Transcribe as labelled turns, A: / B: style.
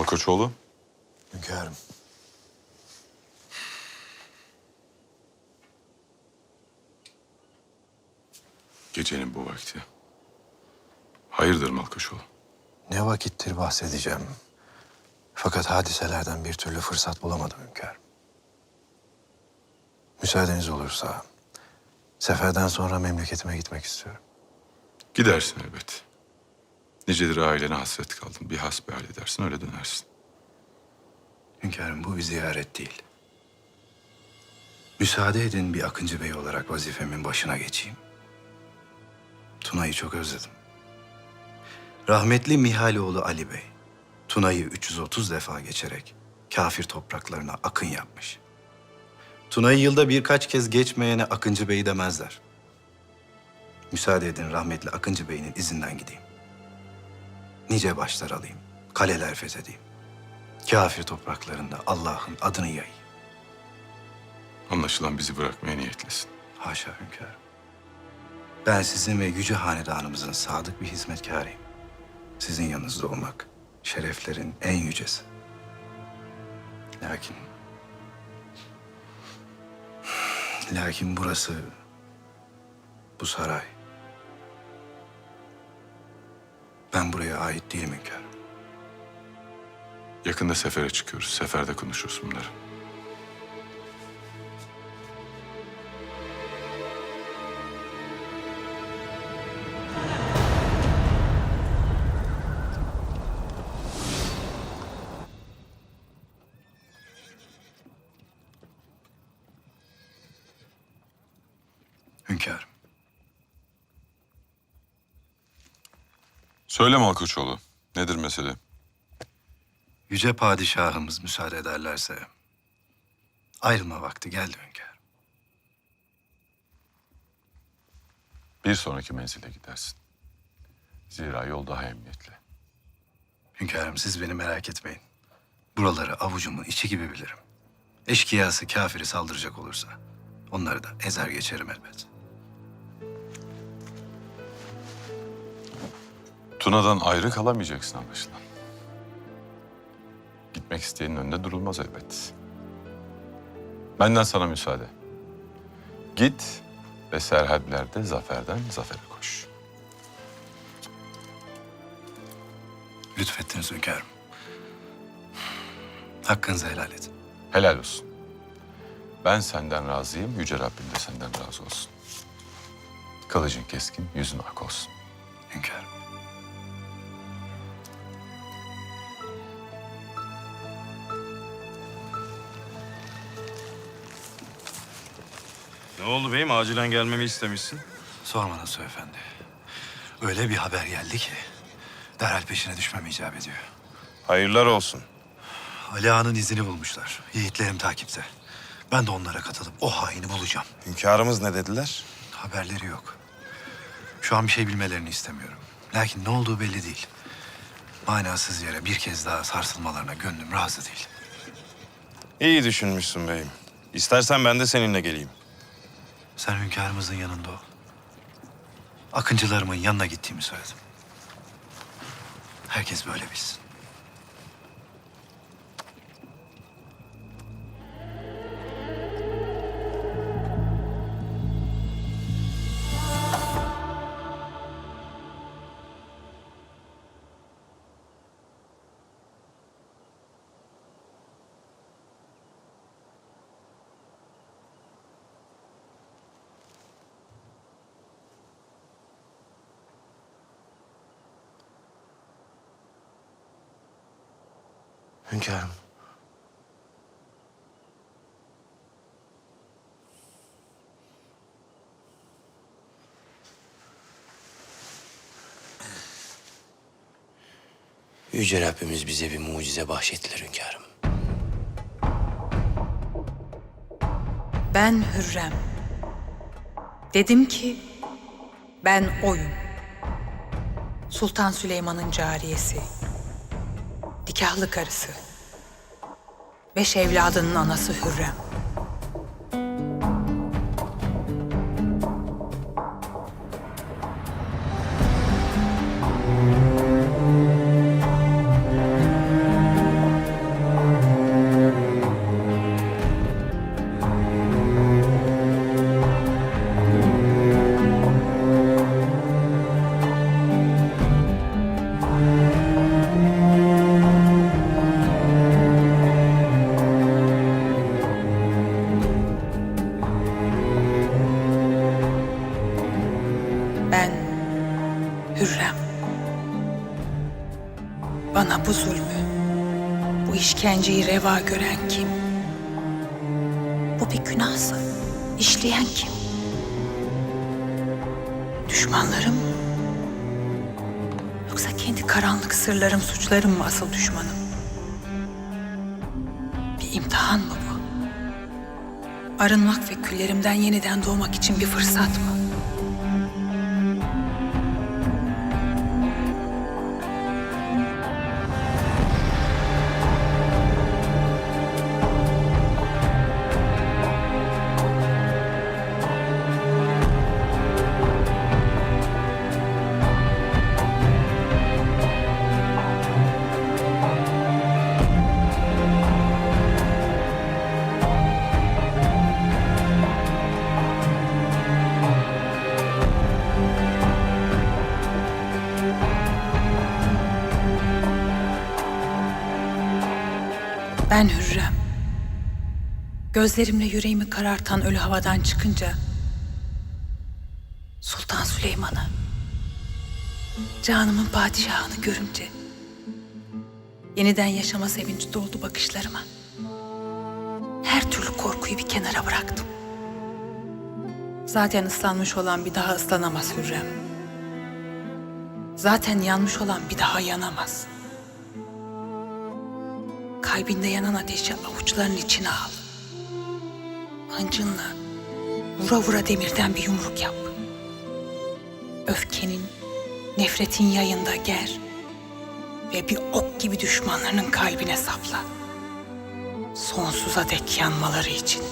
A: Malkoçoğlu,
B: Hünkârım.
A: gecenin bu vakti. Hayırdır Malkoçoğlu?
B: Ne vakittir bahsedeceğim. Fakat hadiselerden bir türlü fırsat bulamadım hünkârım. Müsaadeniz olursa seferden sonra memleketime gitmek istiyorum.
A: Gidersin elbet. Nicedir ailene hasret kaldın. Bir hasbihal edersin öyle dönersin.
B: Hünkârım bu bir ziyaret değil. Müsaade edin bir Akıncı Bey olarak vazifemin başına geçeyim. Tuna'yı çok özledim. Rahmetli Mihaloğlu Ali Bey, Tuna'yı 330 defa geçerek kafir topraklarına akın yapmış. Tuna'yı yılda birkaç kez geçmeyene Akıncı Bey demezler. Müsaade edin rahmetli Akıncı Bey'in izinden gideyim. Nice başlar alayım, kaleler fethedeyim. Kafir topraklarında Allah'ın adını yayayım.
A: Anlaşılan bizi bırakmaya niyetlisin.
B: Haşa hünkârım. Ben sizin ve yüce hanedanımızın sadık bir hizmetkarıyım. Sizin yanınızda olmak şereflerin en yücesi. Lakin... Lakin burası... Bu saray... Ben buraya ait değilim hünkârım.
A: Yakında sefere çıkıyoruz. Seferde konuşuruz bunları.
B: Hünkârım.
A: Söyle Malkoçoğlu. Nedir mesele?
B: Yüce padişahımız müsaade ederlerse ayrılma vakti geldi hünkârım.
A: Bir sonraki menzile gidersin. Zira yol daha emniyetli.
B: Hünkârım siz beni merak etmeyin. Buraları avucumun içi gibi bilirim. Eşkıyası kafiri saldıracak olursa onları da ezer geçerim elbet.
A: Tuna'dan ayrı kalamayacaksın anlaşılan. Gitmek isteyenin önünde durulmaz elbet. Benden sana müsaade. Git ve serhadlerde zaferden zafere koş.
B: Lütfettiniz hünkârım. Hakkınızı helal edin.
A: Helal olsun. Ben senden razıyım, Yüce Rabbim de senden razı olsun. Kılıcın keskin, yüzün ak olsun.
B: Hünkârım.
C: Ne oldu beyim? Acilen gelmemi istemişsin.
B: Sorma Nasuh Efendi. Öyle bir haber geldi ki derhal peşine düşmem icap ediyor.
C: Hayırlar olsun.
B: Ali Ağa'nın izini bulmuşlar. Yiğitlerim takipte. Ben de onlara katılıp o haini bulacağım.
C: Hünkârımız ne dediler?
B: Haberleri yok. Şu an bir şey bilmelerini istemiyorum. Lakin ne olduğu belli değil. Manasız yere bir kez daha sarsılmalarına gönlüm razı değil.
C: İyi düşünmüşsün beyim. İstersen ben de seninle geleyim.
B: Sen hünkârımızın yanında ol. Akıncılarımın yanına gittiğimi söyledim. Herkes böyle bilsin. Hünkârım.
D: Yüce Rabbimiz bize bir mucize bahşettiler hünkârım.
E: Ben Hürrem. Dedim ki ben oyum. Sultan Süleyman'ın cariyesi. Nikahlı karısı. Beş evladının anası Hürrem. Hürrem. Bana bu zulmü, bu işkenceyi reva gören kim? Bu bir günahsa işleyen kim? Düşmanlarım mı? Yoksa kendi karanlık sırlarım, suçlarım mı asıl düşmanım? Bir imtihan mı bu? Arınmak ve küllerimden yeniden doğmak için bir fırsat mı? Ben Hürrem. Gözlerimle yüreğimi karartan ölü havadan çıkınca Sultan Süleyman'ı canımın padişahını görünce yeniden yaşama sevinci doldu bakışlarıma. Her türlü korkuyu bir kenara bıraktım. Zaten ıslanmış olan bir daha ıslanamaz Hürrem. Zaten yanmış olan bir daha yanamaz. Kalbinde yanan ateşi avuçların içine al. Hıncınla vura vura demirden bir yumruk yap. Öfkenin, nefretin yayında ger ve bir ok gibi düşmanlarının kalbine sapla. Sonsuza dek yanmaları için.